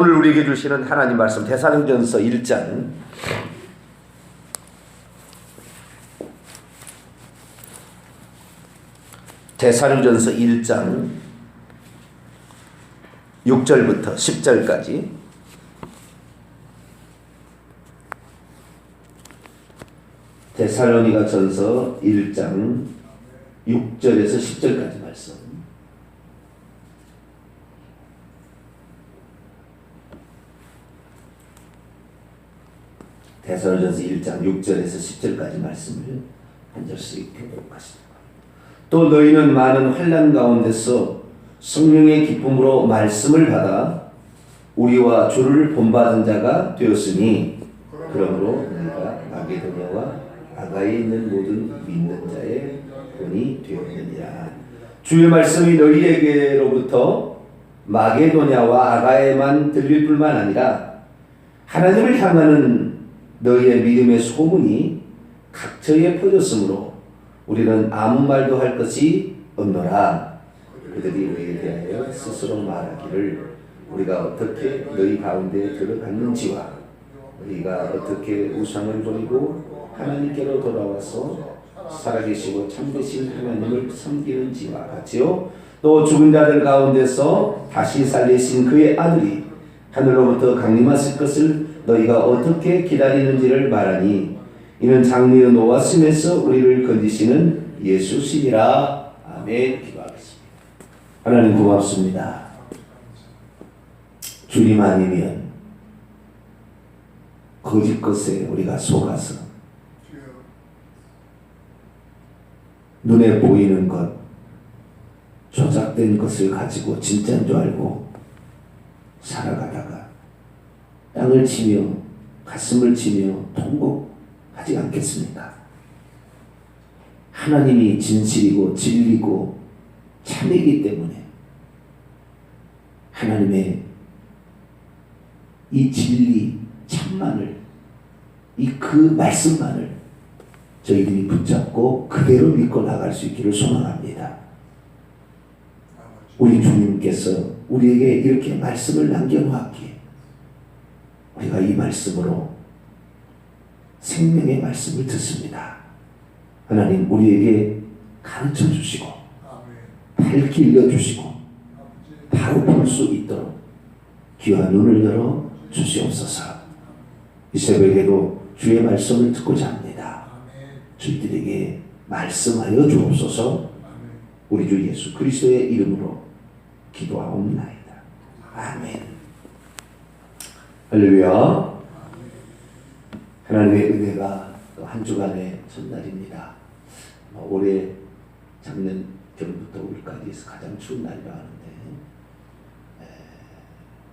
오늘 우리에게 주시는 하나님 말씀 대사령전서 1장. 대사령전서 1장. 6절부터 10절까지. 데살로니가 전서 1장 6절에서 10절까지 말씀 대설전서 1장 6절에서 10절까지 말씀을 한 절씩 하시다. 또 너희는 많은 환란 가운데서 성령의 기쁨으로 말씀을 받아 우리와 주를 본받은 자가 되었으니 그러므로 너희가 마게도냐와 아가에 있는 모든 믿는 자의 본이 되었느니라. 주의 말씀이 너희에게로부터 마게도냐와 아가에만 들릴 뿐만 아니라 하나님을 향하는 너희의 믿음의 소문이 각처에 퍼졌으므로 우리는 아무 말도 할 것이 없노라. 그들이 우리에 대하여 스스로 말하기를 우리가 어떻게 너희 가운데 들어갔는지와 우리가 어떻게 우상을 버리고 하나님께로 돌아와서 살아계시고 참되신 하나님을 섬기는지와 같이요. 또 죽은 자들 가운데서 다시 살리신 그의 아들이 하늘로부터 강림하실 것을 너희가 어떻게 기다리는지를 말하니 이는 장래의 노하심에서 우리를 건지시는 예수시니라 아멘 기도하겠습니다. 하나님 고맙습니다. 주님 아니면 거짓 것에 우리가 속아서 눈에 보이는 것 조작된 것을 가지고 진짜인 줄 알고 살아가다가 땅을 치며 가슴을 치며 통곡하지 않겠습니까? 하나님이 진실이고 진리고 참이기 때문에 하나님의 이 진리 참만을 이 그 말씀만을 저희들이 붙잡고 그대로 믿고 나갈 수 있기를 소망합니다. 우리 주님께서 우리에게 이렇게 말씀을 남겨놓았기에 우리가 이 말씀으로 생명의 말씀을 듣습니다. 하나님 우리에게 가르쳐 주시고 발 길러 주시고 바로 볼 수 있도록 귀와 눈을 열어 주시옵소서. 이 새벽에도 주의 말씀을 듣고자 합니다. 저희들에게 말씀하여 주옵소서. 우리 주 예수 그리스도의 이름으로 기도하옵나이다. 아멘. 할렐루야. 하나님의 은혜가 또한 주간의 첫날입니다. 어, 올해 작년 겨울부터 올까지 가장 추운 날이라 하는데 에,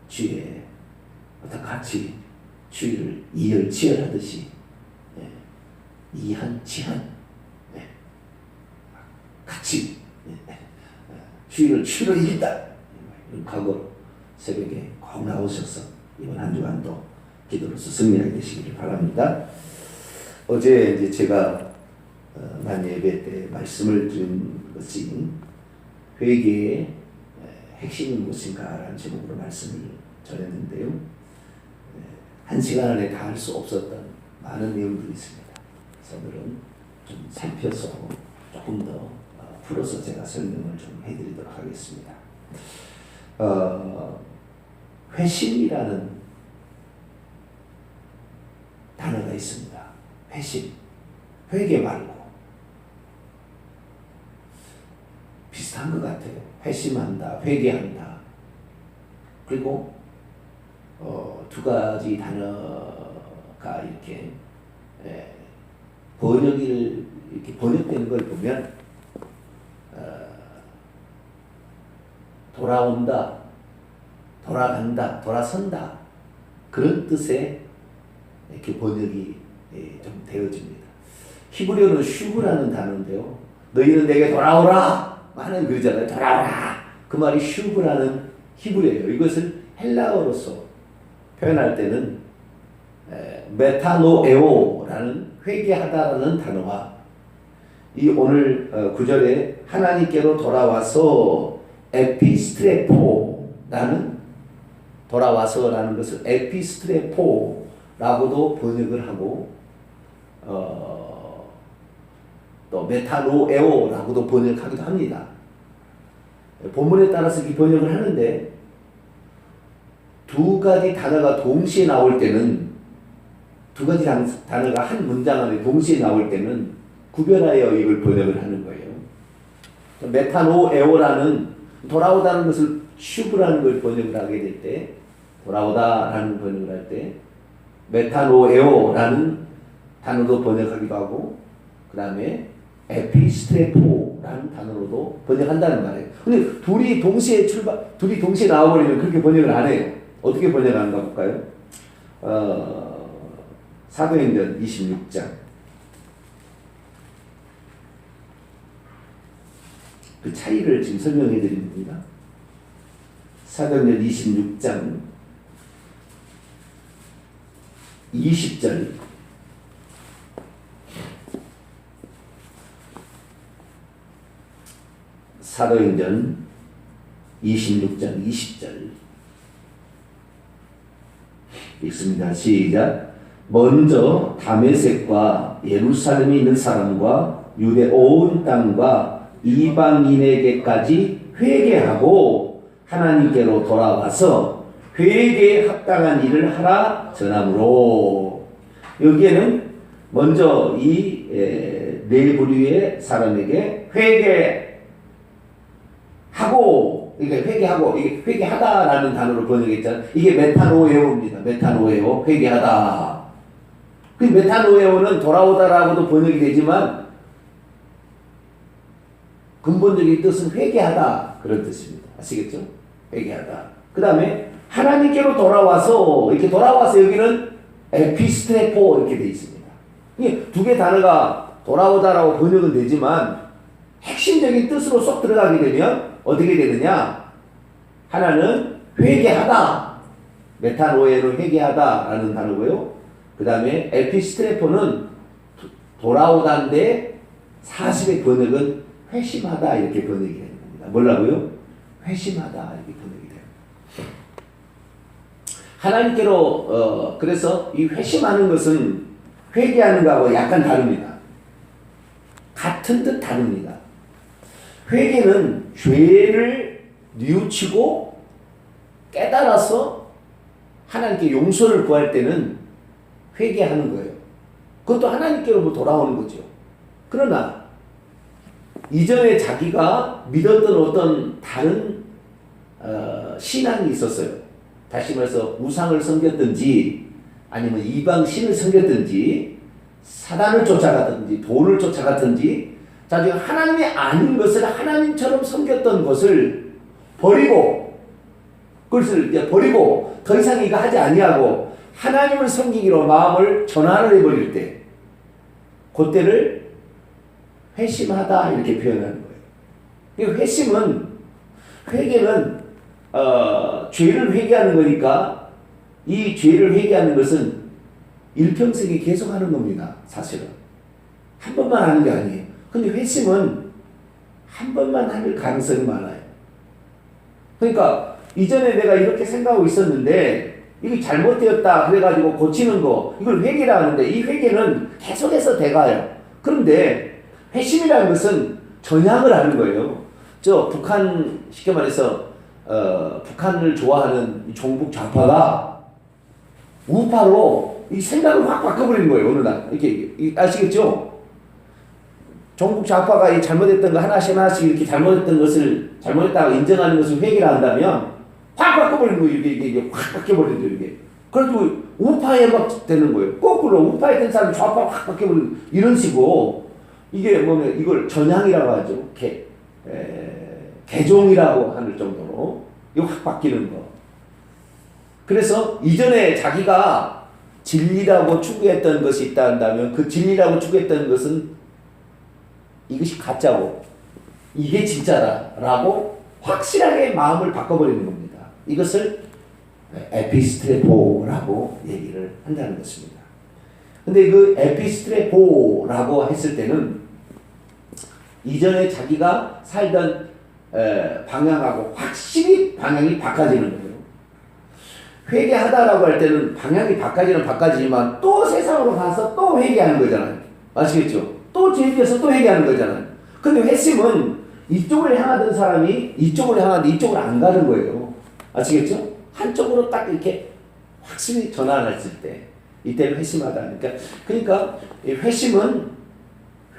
주에 어떤 같이 추위를 이열치열하듯이 예, 이한 치한 예, 같이 예, 추위를 추위로 이긴다 이런 각오 새벽에 꼭 나오셔서 이번 한 주간도 기도로서 승리하게 되시기를 바랍니다. 어제 이제 제가 어, 만 예배 때 말씀을 드린 것이 회개의 에, 핵심은 무엇인가라는 제목으로 말씀을 전했는데요. 에, 한 시간 안에 다 할 수 없었던 많은 내용들이 있습니다. 그래서 오늘은 좀 살펴서 조금 더 어, 풀어서 제가 설명을 좀 해드리도록 하겠습니다. 어, 회심이라는 단어가 있습니다. 회심, 회개 말고 비슷한 것 같아요. 회심한다, 회개한다. 그리고 어, 두 가지 단어가 이렇게 에, 번역을 이렇게 번역되는 걸 보면 어, 돌아온다, 돌아간다, 돌아선다 그런 뜻의 이렇게 번역이 예, 좀 되어집니다. 히브리어는 슈브라는 단어인데요. 너희는 내게 돌아오라 많은 그러잖아요. 돌아오라 그 말이 슈브라는 히브리어예요. 이것을 헬라어로서 표현할 때는 에, 메타노에오라는 회개하다라는 단어와 이 오늘 어, 구절에 하나님께로 돌아와서 에피스트레포라는 돌아와서라는 것을 에피스트레포라고도 번역을 하고 어, 또 메타노에오라고도 번역하기도 합니다. 본문에 따라서 이 번역을 하는데 두 가지 단어가 동시에 나올 때는 두 가지 단- 단어가 한 문장 안에 동시에 나올 때는 구별하여 이걸 번역을 하는 거예요. 메타노에오라는 돌아오다는 것을 슈브라는 걸 번역을 하게 될 때 돌아오다라는 번역을 할 때 메타노에오라는 단어도 번역하기도 하고 그 다음에 에피스트레포라는 단어로도 번역한다는 말이에요. 근데 둘이 동시에 출발, 둘이 동시에 나와버리면 그렇게 번역을 안 해요. 어떻게 번역하는가 볼까요? 어, 사도행전 26장. 그 차이를 지금 설명해 드리는 겁니다. 사도행전 26장 20절 사도행전 26장 20절 읽습니다. 시작. 먼저 다메섹과 예루살렘에 있는 사람과 유대 온 땅과 이방인에게까지 회개하고 하나님께로 돌아와서 회개에 합당한 일을 하라 전함으로 여기에는 먼저 이 네 부류의 사람에게 회개하고 이게 회개하고 이게 회개하다라는 단어로 번역했잖아요. 이게 메타노에오입니다. 메타노에오 회개하다. 그 메타노에오는 돌아오다라고도 번역이 되지만 근본적인 뜻은 회개하다 그런 뜻입니다. 아시겠죠? 회개하다. 그 다음에 하나님께로 돌아와서 이렇게 돌아와서 여기는 에피스트레포 이렇게 돼 있습니다. 두 개 단어가 돌아오다라고 번역은 되지만 핵심적인 뜻으로 쏙 들어가게 되면 어떻게 되느냐? 하나는 회개하다. 메타노에로 회개하다라는 단어고요. 그 다음에 에피스트레포는 돌아오다인데 40의 번역은 회심하다 이렇게 번역이 겁니다. 뭐라고요? 회심하다 이렇게 번역이. 하나님께로 어 그래서 이 회심하는 것은 회개하는 거하고 약간 다릅니다. 같은 듯 다릅니다. 회개는 죄를 뉘우치고 깨달아서 하나님께 용서를 구할 때는 회개하는 거예요. 그것도 하나님께로 돌아오는 거죠. 그러나 이전에 자기가 믿었던 어떤 다른 어, 신앙이 있었어요. 다시 말해서 우상을 섬겼든지 아니면 이방 신을 섬겼든지 사단을 쫓아갔든지 돈을 쫓아갔든지 자 지금 하나님이 아닌 것을 하나님처럼 섬겼던 것을 버리고 그것을 이제 버리고 더 이상 이거 하지 아니하고 하나님을 섬기기로 마음을 전환을 해버릴 때 그때를 회심하다 이렇게 표현하는 거예요. 이 회심은 회개는 어, 죄를 회개하는 거니까 이 죄를 회개하는 것은 일평생에 계속 하는 겁니다. 사실은 한 번만 하는 게 아니에요. 근데 회심은 한 번만 할 가능성이 많아요. 그러니까 이전에 내가 이렇게 생각하고 있었는데 이게 잘못되었다 그래가지고 고치는 거 이걸 회개라 하는데 이 회개는 계속해서 돼가요. 그런데 회심이라는 것은 전향을 하는 거예요. 저 북한 쉽게 말해서 어, 북한을 좋아하는 종북 좌파가 우파로 이 생각을 확 바꿔버리는 거예요 어느 날. 이렇게 이- 아시겠죠? 종북 좌파가 이 잘못했던 거 하나씩 하나씩 이렇게 잘못했던 것을 잘못했다고 인정하는 것을 회개를 한다면 확 바꿔버리는 거예요. 이게 이게, 이게 확 바뀌어버리는 거예요 이게. 그래가지고 우파에 막 되는 거예요. 거꾸로 우파에 된 사람이 좌파 확 바뀌어버리는 이런 식으로 이게 뭐냐면 이걸 전향이라고 하죠. 개, 에, 개종이라고 하는 정도로 이거 확 바뀌는 거 그래서 이전에 자기가 진리라고 추구했던 것이 있다 한다면 그 진리라고 추구했던 것은 이것이 가짜고 이게 진짜다라고 확실하게 마음을 바꿔버리는 겁니다. 이것을 에피스트레포라고 얘기를 한다는 것입니다. 근데 그 에피스트레포라고 했을 때는 이전에 자기가 살던 에, 방향하고 확실히 방향이 바꿔지는 거예요. 회개하다라고 할 때는 방향이 바꿔지는 바꿔지지만 또 세상으로 가서 또 회개하는 거잖아요. 아시겠죠? 또 죄지어서 또 회개하는 거잖아요. 근데 회심은 이쪽을 향하던 사람이 이쪽을 향하는데 이쪽을 안 가는 거예요. 아시겠죠? 한쪽으로 딱 이렇게 확실히 전환했을 때 이때는 회심하다. 그러니까 그러니까 이 회심은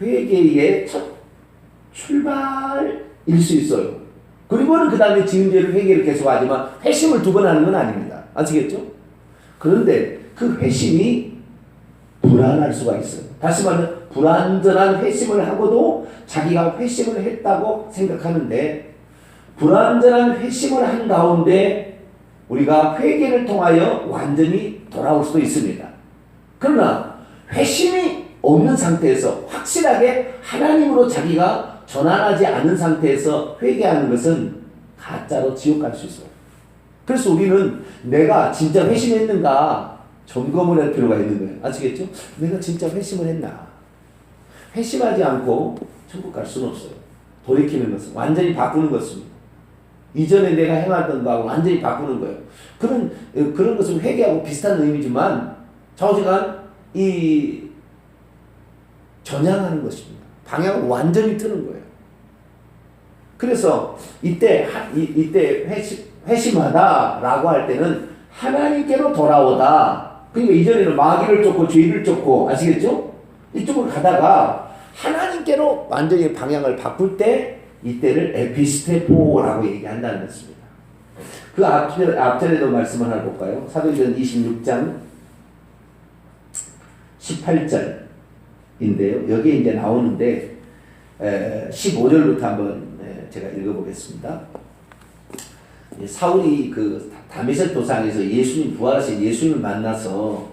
회개의 첫 출발 일 수 있어요. 그리고는 그 다음에 지은 죄를 회개를 계속하지만 회심을 두 번 하는 건 아닙니다. 아시겠죠? 그런데 그 회심이 불안할 수가 있어요. 다시 말하면 불완전한 회심을 하고도 자기가 회심을 했다고 생각하는데 불완전한 회심을 한 가운데 우리가 회개를 통하여 완전히 돌아올 수도 있습니다. 그러나 회심이 없는 상태에서 확실하게 하나님으로 자기가 전환하지 않은 상태에서 회개하는 것은 가짜로 지옥 갈 수 있어요. 그래서 우리는 내가 진짜 회심했는가 점검을 할 필요가 있는 거예요. 아시겠죠? 내가 진짜 회심을 했나? 회심하지 않고 천국 갈 수는 없어요. 돌이키는 것은 완전히 바꾸는 것입니다. 이전에 내가 행하던 거하고 완전히 바꾸는 거예요. 그런 그런 것은 회개하고 비슷한 의미지만 좌우지간 이 전향하는 것입니다. 방향을 완전히 트는 거예요. 그래서 이때 하- 이, 이때 회심, 회심하다라고 할 때는 하나님께로 돌아오다. 그러니까 이전에는 마귀를 쫓고 죄를 쫓고 아시겠죠? 이쪽으로 가다가 하나님께로 완전히 방향을 바꿀 때 이때를 에피스테포라고 얘기한다는 것입니다. 그 앞절, 앞절에도 말씀을 하나 볼까요? 사도행전 26장 18절 인데요. 여기에 이제 나오는데 에, 15절부터 한번 에, 제가 읽어보겠습니다. 예, 사울이 그 다메섹 도상에서 예수님 부활하신 예수님을 만나서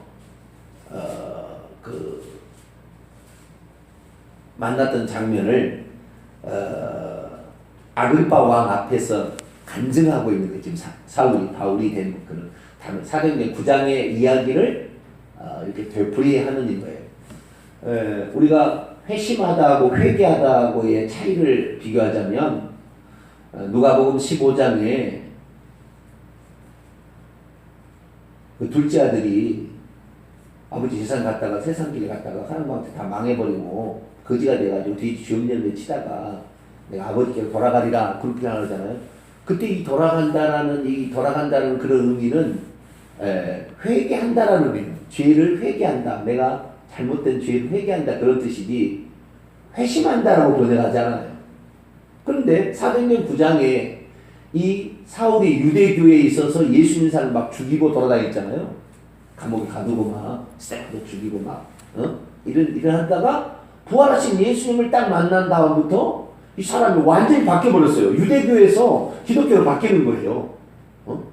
어, 그 만났던 장면을 어, 아그리파 왕 앞에서 간증하고 있는 거예요. 지금 사, 사울이 바울이 된 그런 사도행전 9장의 이야기를 어, 이렇게 되풀이하는 거예요. 에, 우리가 회심하다하고 회개하다하고의 차이를 비교하자면 어, 누가복음 15장에 그 둘째 아들이 아버지 재산 갖다가 세상 길에 갔다가 하나님한테 다 망해버리고 거지가 돼가지고 뒤 주염년을 치다가 내가 아버지께 돌아가리라 그렇게 하잖아요. 그때 이 돌아간다라는 이 돌아간다는 그런 의미는 에, 회개한다라는 의미예요. 죄를 회개한다. 내가 잘못된 죄를 회개한다 그런 뜻이지 회심한다라고 번역하지 않아요. 그런데 사도행전 9장에 이 사울이 유대교에 있어서 예수 사람 막 죽이고 돌아다녔잖아요. 감옥에 가두고 막 스테파도 죽이고 막 어? 이런 이런 하다가 부활하신 예수님을 딱 만난 다음부터 이 사람이 완전히 바뀌어 버렸어요. 유대교에서 기독교로 바뀌는 거예요. 어?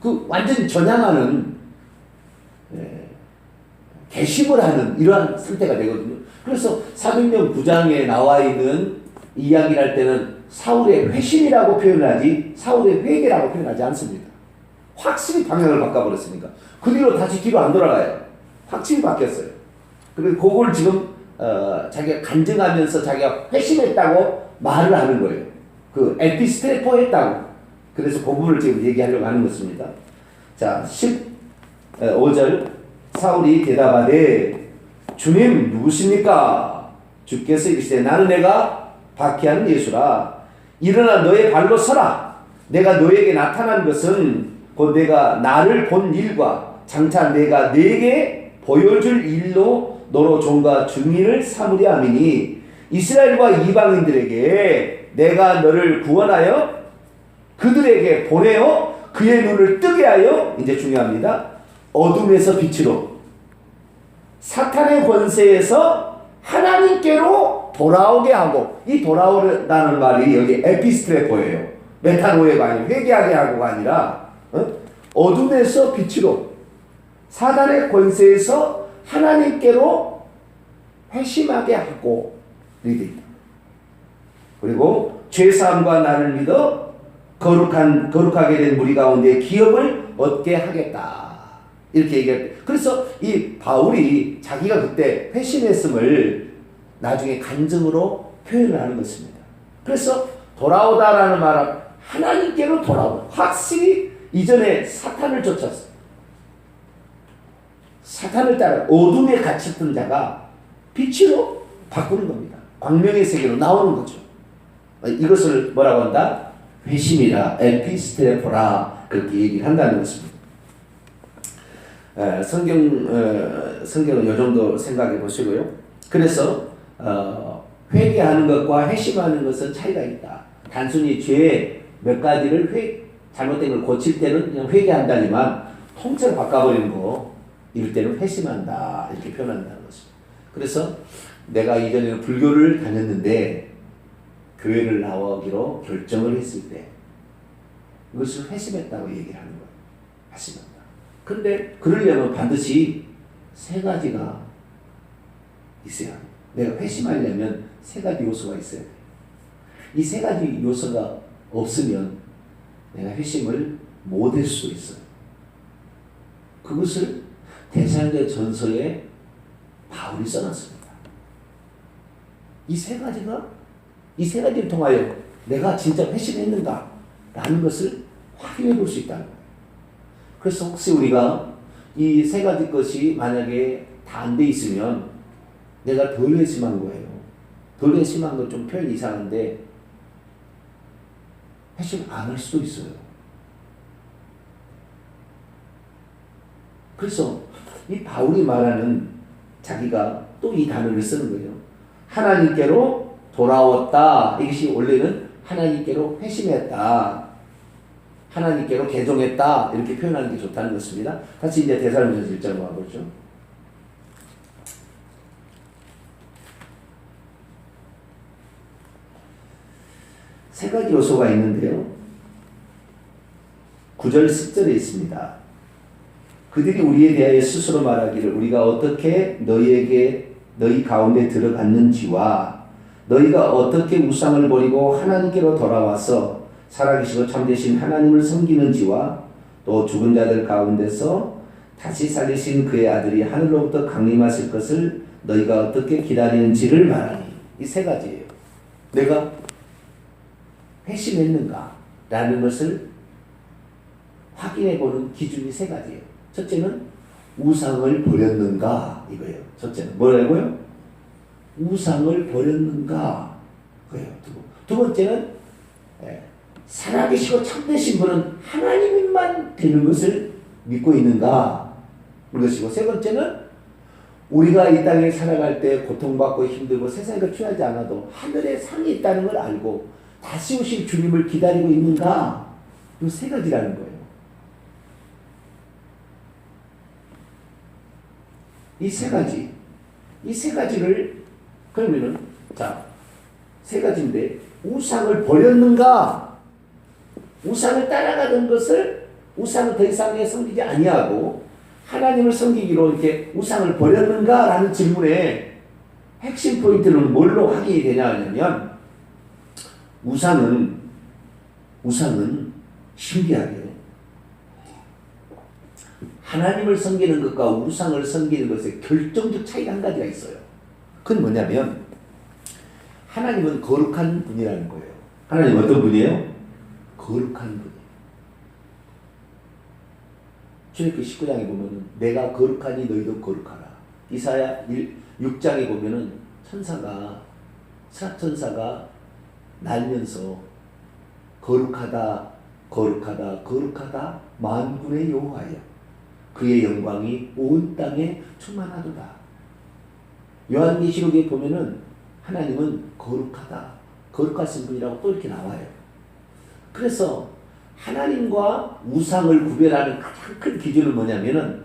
그 완전히 전향하는 예, 개심을 하는 이러한 상태가 되거든요. 그래서 사도행전 9장에 나와 있는 이야기를 할 때는 사울의 회심이라고 표현하지 사울의 회개라고 표현하지 않습니다. 확실히 방향을 바꿔버렸으니까 그 뒤로 다시 뒤로 안 돌아가요. 확실히 바뀌었어요. 그리고 그걸 지금 어, 자기가 간증하면서 자기가 회심했다고 말을 하는 거예요. 그 에피스테포 했다고. 그래서 그 부분을 지금 얘기하려고 하는 것입니다. 자, 15절 사울이 대답하되 주님 누구십니까? 주께서 이르시되 나는 내가 박해하는 예수라 일어나 너의 발로 서라 내가 너에게 나타난 것은 곧 내가 나를 본 일과 장차 내가 네게 보여줄 일로 너로 종과 증인을 삼으려 함이니 이스라엘과 이방인들에게 내가 너를 구원하여 그들에게 보내어 그의 눈을 뜨게 하여 이제 중요합니다. 어둠에서 빛으로 사탄의 권세에서 하나님께로 돌아오게 하고 이 돌아오다는 말이 여기 에피스트레포예요. 메타노에가 아니라 회개하게 하고가 아니라 어? 둠에서 빛으로 사단의 권세에서 하나님께로 회심하게 하고 리드 그리고 죄사함과 나를 믿어 거룩한 거룩하게 된 무리 가운데 기업을 얻게 하겠다. 이렇게 얘기할 때. 그래서 이 바울이 자기가 그때 회심했음을 나중에 간증으로 표현을 하는 것입니다. 그래서 돌아오다라는 말은 하나님께로 돌아오다. 확실히 이전에 사탄을 쫓았어. 사탄을 따라 어둠에 갇혔던 자가 빛으로 바꾸는 겁니다. 광명의 세계로 나오는 거죠. 이것을 뭐라고 한다? 회심이라 에피스테포라 그렇게 얘기를 한다는 것입니다. 에, 성경 어, 성경은 이 정도 생각해 보시고요. 그래서 어, 회개하는 것과 회심하는 것은 차이가 있다. 단순히 죄 몇 가지를 회 잘못된 걸 고칠 때는 그냥 회개한다지만 통째로 바꿔버리는 거 이럴 때는 회심한다 이렇게 표현한다는 것입니다. 그래서 내가 이전에는 불교를 다녔는데 교회를 나오기로 결정을 했을 때 이것을 회심했다고 얘기를 하는 거예요. 회심한다. 근데 그러려면 반드시 세 가지가 있어야 해요. 내가 회심하려면 세 가지 요소가 있어야 돼요. 이세 가지 요소가 없으면 내가 회심을 못 할 수 있어요. 그것을 대사의 전서에 바울이 써놨습니다. 이 세 가지가 이 세 가지를 통하여 내가 진짜 회심했는가 라는 것을 확인해 볼 수 있다는 거예요. 그래서 혹시 우리가 이 세 가지 것이 만약에 다 안 돼 있으면 내가 덜 회심한 거예요. 덜 회심한 건 좀 표현이 이상한데 회심 안 할 수도 있어요. 그래서 이 바울이 말하는 자기가 또 이 단어를 쓰는 거예요. 하나님께로 돌아왔다. 이것이 원래는 하나님께로 회심했다. 하나님께로 개종했다. 이렇게 표현하는 게 좋다는 것입니다. 같이 이제 대사로면서 1절 봐보죠. 세 가지 요소가 있는데요. 9절 10절에 있습니다. 그들이 우리에 대하여 스스로 말하기를 우리가 어떻게 너희에게 너희 가운데 들어갔는지와 너희가 어떻게 우상을 버리고 하나님께로 돌아와서 살아계시고 참되신 하나님을 섬기는지와 또 죽은 자들 가운데서 다시 살리신 그의 아들이 하늘로부터 강림하실 것을 너희가 어떻게 기다리는지를 말하니 이 세 가지예요. 내가 회심했는가? 라는 것을 확인해 보는 기준이 세 가지예요. 첫째는 우상을 버렸는가? 이거예요. 첫째는 뭐라고요? 우상을 버렸는가? 그예요. 두, 두 번째는 예, 살아계시고 참되신 분은 하나님만 되는 것을 믿고 있는가? 이것이고 세 번째는 우리가 이 땅에 살아갈 때 고통받고 힘들고 세상에 취하지 않아도 하늘에 상이 있다는 걸 알고 다시 오실 주님을 기다리고 있는가? 이 세 가지라는 거예요. 이 세 가지, 이 세 가지를 그러면은 자, 세 가지인데 우상을 버렸는가? 우상을 따라가던 것을 우상을 더 이상 섬기지 아니하고 하나님을 섬기기로 이렇게 우상을 버렸는가라는 질문에 핵심 포인트는 뭘로 확인이 되냐 하면 우상은 우상은 신기하게 하나님을 섬기는 것과 우상을 섬기는 것의 결정적 차이가 한 가지가 있어요. 그건 뭐냐면 하나님은 거룩한 분이라는 거예요. 하나님 어떤 분이에요? 거룩한 분이에요. 출애굽기 19장에 보면은 내가 거룩하니 너희도 거룩하라. 이사야 6장에 보면은 천사가 천사가 날면서 거룩하다 거룩하다 거룩하다 만군의 여호와여 그의 영광이 온 땅에 충만하도다. 요한계시록에 보면은 하나님은 거룩하다 거룩하신 분이라고 또 이렇게 나와요. 그래서 하나님과 우상을 구별하는 가장 큰 기준은 뭐냐면은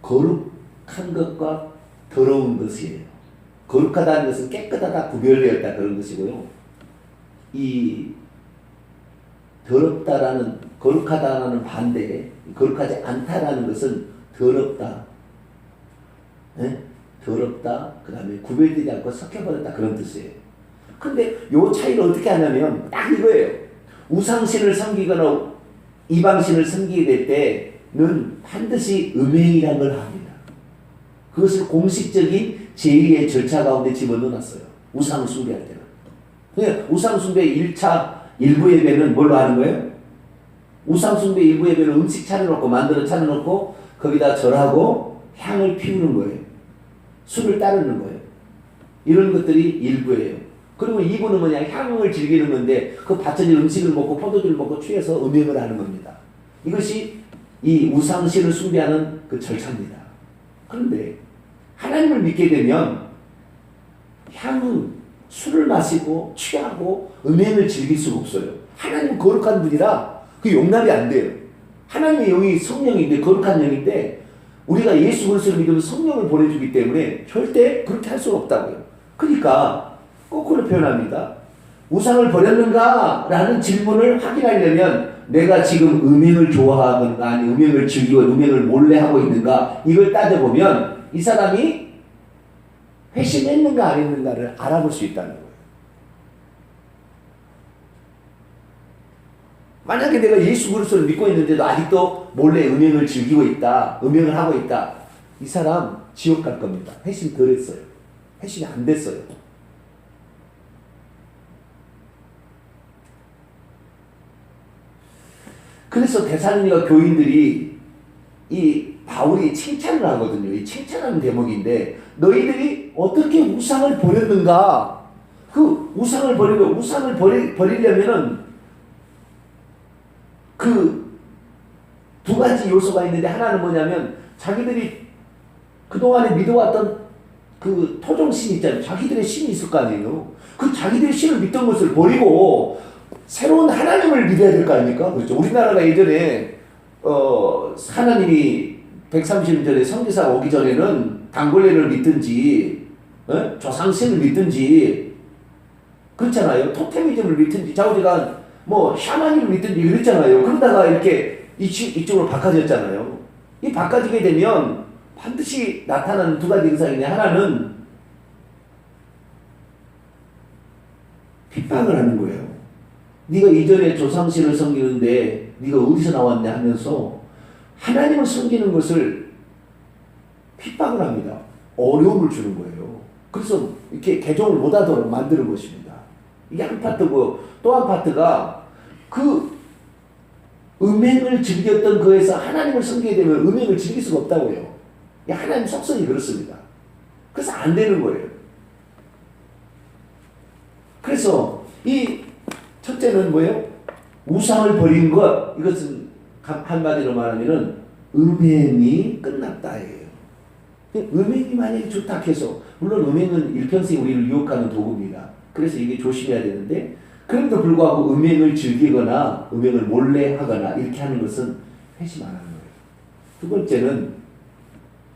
거룩한 것과 더러운 것이에요. 거룩하다는 것은 깨끗하다, 구별되었다 그런 것이고요. 이 더럽다라는 거룩하다라는 반대, 거룩하지 않다라는 것은 더럽다, 네? 더럽다, 그 다음에 구별되지 않고 섞여버렸다 그런 뜻이에요. 근데 요 차이를 어떻게 하냐면 딱 이거예요. 우상신을 섬기거나 이방신을 섬기게 될 때는 반드시 음행이라는 걸 합니다. 그것을 공식적인 제2의 절차 가운데 집어넣어놨어요. 우상 숭배할 때는. 그러니까 우상 숭배 1차 일부 예배는 뭘로 하는 거예요? 우상 숭배 일부 예배는 음식 차려놓고 만들어 차려놓고 거기다 절하고 향을 피우는 거예요. 술을 따르는 거예요. 이런 것들이 일부예요. 그리고 이부는 뭐냐 향을 즐기는 건데 그 바쳐진 음식을 먹고 포도주를 먹고 취해서 음행을 하는 겁니다. 이것이 이 우상신을 숭배하는 그 절차입니다. 그런데 하나님을 믿게 되면 향은 술을 마시고 취하고 음행을 즐길 수가 없어요. 하나님은 거룩한 분이라 그 용납이 안 돼요. 하나님의 영이 성령인데 거룩한 영인데 우리가 예수 그리스도를 믿으면 성령을 보내주기 때문에 절대 그렇게 할 수가 없다고요. 그러니까 거꾸로 표현합니다. 우상을 버렸는가? 라는 질문을 확인하려면 내가 지금 음행을 좋아하는가 아니 음행을 즐기고 음행을 몰래 하고 있는가 이걸 따져보면 이 사람이 회심했는가 안 했는가를 알아볼 수 있다는 거예요. 만약에 내가 예수 그리스도를 믿고 있는데도 아직도 몰래 음행을 즐기고 있다, 음행을 하고 있다, 이 사람 지옥 갈 겁니다. 회심 덜 했어요. 회심이 안 됐어요. 그래서 대사님과 교인들이 이 바울이 칭찬을 하거든요. 이 칭찬하는 대목인데 너희들이 어떻게 우상을 버렸는가? 그 우상을 버리고 우상을 버리, 버리려면은 그 두 가지 요소가 있는데 하나는 뭐냐면 자기들이 그동안에 믿어왔던 그 토종신 있잖아요. 자기들의 신이 있을 거 아니에요. 그 자기들의 신을 믿던 것을 버리고 새로운 하나님을 믿어야 될 거 아닙니까? 그렇죠. 우리나라가 예전에 어 하나님이 130년 전에 성지사가 오기 전에는 단골레를 믿든지 어? 조상신을 믿든지 그렇잖아요. 토테미즘을 믿든지 자우지가 뭐 샤머니를 믿든지 그랬잖아요. 그러다가 이렇게 이쪽, 이쪽으로 바꿔졌잖아요. 이 바꿔지게 되면 반드시 나타나는 두 가지 증상인데 하나는 핍박을 하는 거예요. 네가 이전에 조상신을 섬기는데 네가 어디서 나왔냐 하면서 하나님을 섬기는 것을 핍박을 합니다. 어려움을 주는 거예요. 그래서 이렇게 개종을 못하도록 만드는 것입니다. 이게 한 파트고 또 한 파트가 그 음행을 즐겼던 거에서 하나님을 섬기게 되면 음행을 즐길 수가 없다고요. 이 하나님 속성이 그렇습니다. 그래서 안 되는 거예요. 그래서 이 첫째는 뭐예요? 우상을 버린 것 이것은 한마디로 말하면은 음행이 끝났다예요. 음행이 만약에 좋다 해서 물론 음행은 일평생 우리를 유혹하는 도구입니다. 그래서 이게 조심해야 되는데 그럼에도 불구하고 음행을 즐기거나 음행을 몰래 하거나 이렇게 하는 것은 회심 안 하는 거예요. 두 번째는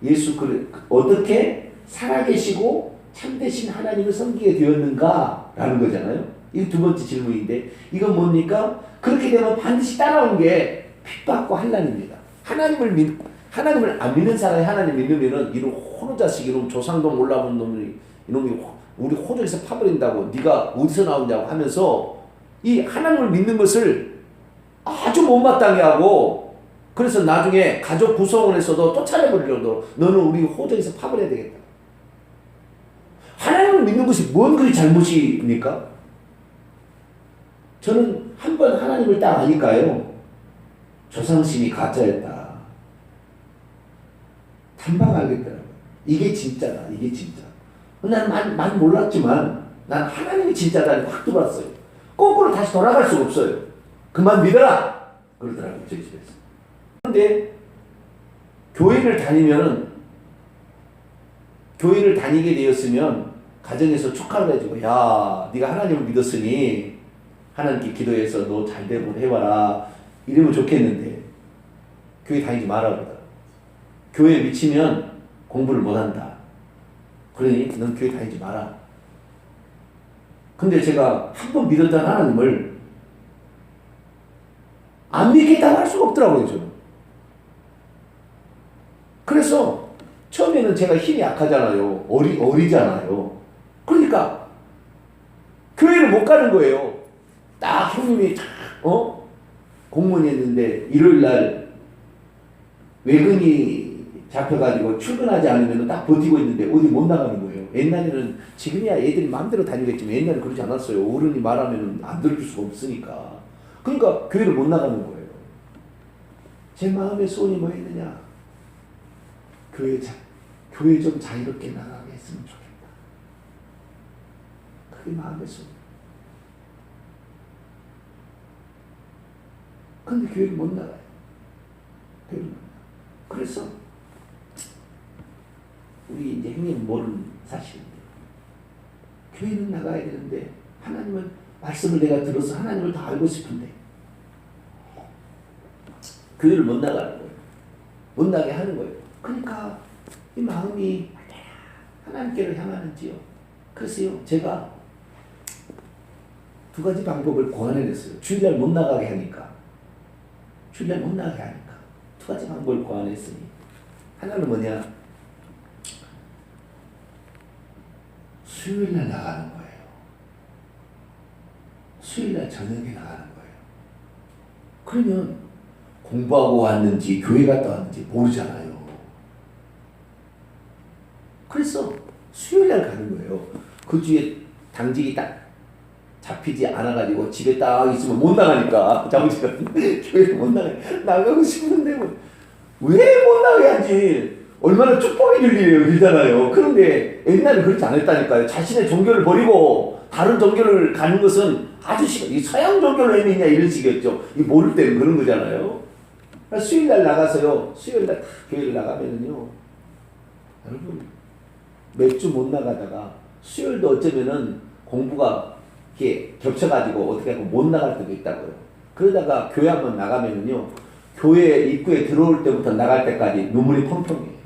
예수 그 어떻게 살아계시고 참되신 하나님을 섬기게 되었는가라는 거잖아요. 이 두 번째 질문인데 이건 뭡니까? 그렇게 되면 반드시 따라온 게 핍박과 환란입니다. 하나님을 믿 하나님을 안 믿는 사람이 하나님 믿으면은 이놈 호로 자식 이놈 조상도 몰라본 놈이 이놈이 우리 호적에서 파버린다고 네가 어디서 나오냐고 하면서 이 하나님을 믿는 것을 아주 못마땅해 하고 그래서 나중에 가족 구성원에서도 쫓아내버리려고 너는 우리 호적에서 파버려야 되겠다. 하나님을 믿는 것이 뭔 그리 잘못입니까? 저는 한 번 하나님을 딱 아니까요. 조상신이 가짜였다. 탐방 알겠더라고요. 이게 진짜다. 이게 진짜. 나는 많이, 많이 몰랐지만 난 하나님이 진짜다니 확 들어왔어요. 거꾸로 다시 돌아갈 수가 없어요. 그만 믿어라! 그러더라고요. 저희 집에서. 그런데 교회를 다니면은 교회를 다니게 되었으면 가정에서 축하를 해주고 야 네가 하나님을 믿었으니 하나님께 기도해서 너 잘 되고 해봐라. 이러면 좋겠는데 교회 다니지 마라 그러더라. 교회에 미치면 공부를 못한다. 그러니 넌 교회 다니지 마라. 근데 제가 한 번 믿었던 하나님을 안 믿겠다고 할 수가 없더라고요 저는 그래서 처음에는 제가 힘이 약하잖아요. 어리, 어리잖아요. 그러니까 교회를 못 가는 거예요 딱 형님이 어 공무원이었는데 일요일 날 외근이 잡혀가지고 출근하지 않으면 딱 버티고 있는데 어디 못 나가는 거예요. 옛날에는 지금이야 애들이 마음대로 다니겠지만 옛날에 그러지 않았어요. 어른이 말하면 안 들을 수가 없으니까. 그러니까 교회를 못 나가는 거예요. 제 마음에 소원이 뭐였느냐? 교회 자, 교회 좀 자유롭게 나가게 했으면 좋겠다. 그게 마음의 소리. 근데 교회를 못 나가요. 교회를 못 나가. 그래서 우리 이제 형님 모르는 사실인데 교회는 나가야 되는데 하나님은 말씀을 내가 들어서 하나님을 더 알고 싶은데 교회를 못 나가는 거예요. 못 나게 하는 거예요. 그러니까 이 마음이 하나님께로 향하는지요. 그래서요, 제가 두 가지 방법을 고안해냈어요. 주일날 못 나가게 하니까. 못 나가게 하니까. 두 가지 방법을 고안했으니. 하나는 뭐냐? 수요일날 나가는 거예요. 수요일날 저녁에 나가는 거예요. 그러면 공부하고 왔는지 교회 갔다 왔는지 모르잖아요. 그래서 수요일날 가는 거예요. 그 주에 당직이 딱 잡히지 않아가지고 집에 딱 있으면 못 나가니까 자부지가 교회 못 나가 나가고 싶은데 뭐 왜못 나가게 하지? 얼마나 축복의 일이에요, 일잖아요. 그런데 옛날에 그렇지 않았다니까요. 자신의 종교를 버리고 다른 종교를 가는 것은 아주 심해. 이 서양 종교를 왜 믿냐 이런 식이었죠. 이 모를 때는 그런 거잖아요. 그러니까 수요일 날 나가서요. 수요일 날 교회를 나가면은요. 여러분 맥주 못 나가다가 수요일도 어쩌면은 공부가 이렇게 겹쳐가지고 어떻게 하고 못 나갈 때도 있다고요. 그러다가 교회 한번 나가면은요. 교회 입구에 들어올 때부터 나갈 때까지 눈물이 펑펑해요.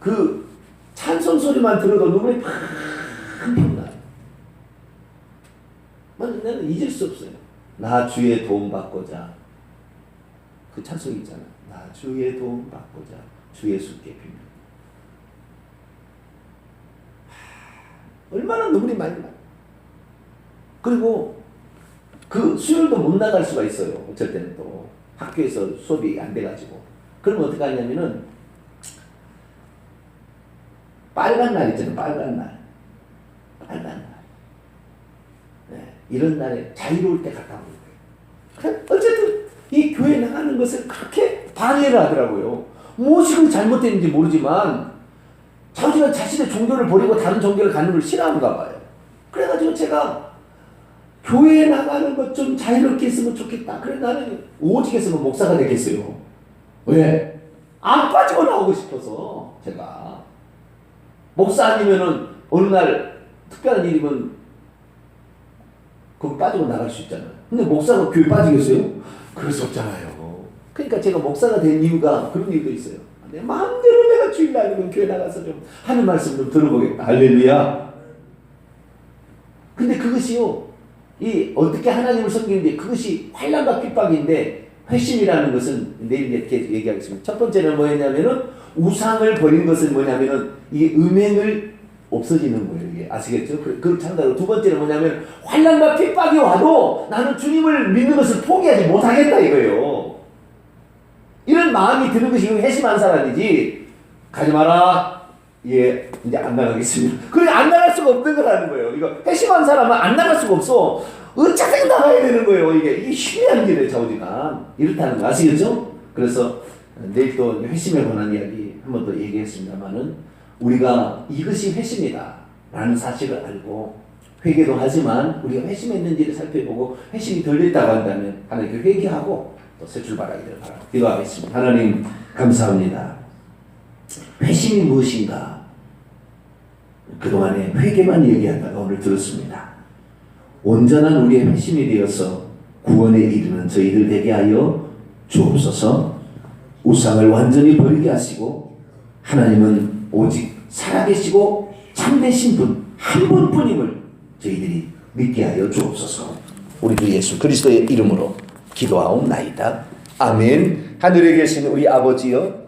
그 찬송 소리만 들어도 눈물이 펑펑 나요. 나는 잊을 수 없어요. 나 주의 도움 받고자. 그 찬송 있잖아. 나 주의 도움 받고자 주 예수께 빕니다. 얼마나 눈물이 많이 나. 그리고 그 수요일도 못 나갈 수가 있어요. 어쩔 때는 또 학교에서 수업이 안 돼가지고. 그러면 어떻게 하냐면은 빨간 날 있잖아요. 빨간 날. 빨간 날. 네, 이런 날에 자유로울 때 갔다 오는 거예요. 어쨌든 이 교회 나가는 것을 그렇게 방해를 하더라고요. 무엇이 잘못됐는지 모르지만 자기가 자신의 종교를 버리고 다른 종교를 가는 걸 싫어하는가 봐요. 그래가지고 제가 교회에 나가는 것 좀 자유롭게 했으면 좋겠다. 그래 나는 오직 했으면 목사가 되겠어요. 왜? 안 빠지고 나오고 싶어서 제가 목사 아니면은 어느 날 특별한 일이면 거기 빠지고 나갈 수 있잖아요. 근데 목사가 교회 빠지겠어요? 그럴 수 없잖아요. 그러니까 제가 목사가 된 이유가 그런 이유도 있어요. 내 마음대로 주일 날 이면 교회 나가서 좀 하는 말씀 좀 들어보겠다. 할렐루야. 근데 그것이요. 이 어떻게 하나님을 섬기는데 그것이 환란과 핍박인데 회심이라는 것은 내일 이렇게 얘기하겠습니다. 첫 번째는 뭐였냐면은 우상을 버린 것은 뭐냐면은 이 음행을 없어지는 거예요. 이게 아시겠죠? 그- 그렇게 한다고 두 번째는 뭐냐면 환란과 핍박이 와도 나는 주님을 믿는 것을 포기하지 못하겠다 이거예요. 이런 마음이 드는 것이 회심한 사람이지 가지 마라. 예, 이제 안 나가겠습니다. 그래 안 나갈 수가 없는 거라는 거예요. 이거 회심한 사람은 안 나갈 수가 없어. 어차피 나가야 되는 거예요. 이게 이 희미한 길에 좌우지간 이렇다는 거 아시겠죠? 그래서 내일 또 회심에 관한 이야기 한 번 더 얘기했습니다만은 우리가 이것이 회심이다 라는 사실을 알고 회개도 하지만 우리가 회심했는지를 살펴보고 회심이 덜 됐다고 한다면 하나님께 회개하고 또 새 출발하기를 바랍니다. 기도하겠습니다. 하나님 감사합니다. 회심이 무엇인가? 그동안에 회개만 얘기하다가 오늘 들었습니다. 온전한 우리의 회심이 되어서 구원에 이르는 저희들 되게 하여 주옵소서 우상을 완전히 버리게 하시고 하나님은 오직 살아계시고 참되신 분 한 분뿐임을 저희들이 믿게 하여 주옵소서 우리 주 예수 그리스도의 이름으로 기도하옵나이다. 아멘 하늘에 계신 우리 아버지여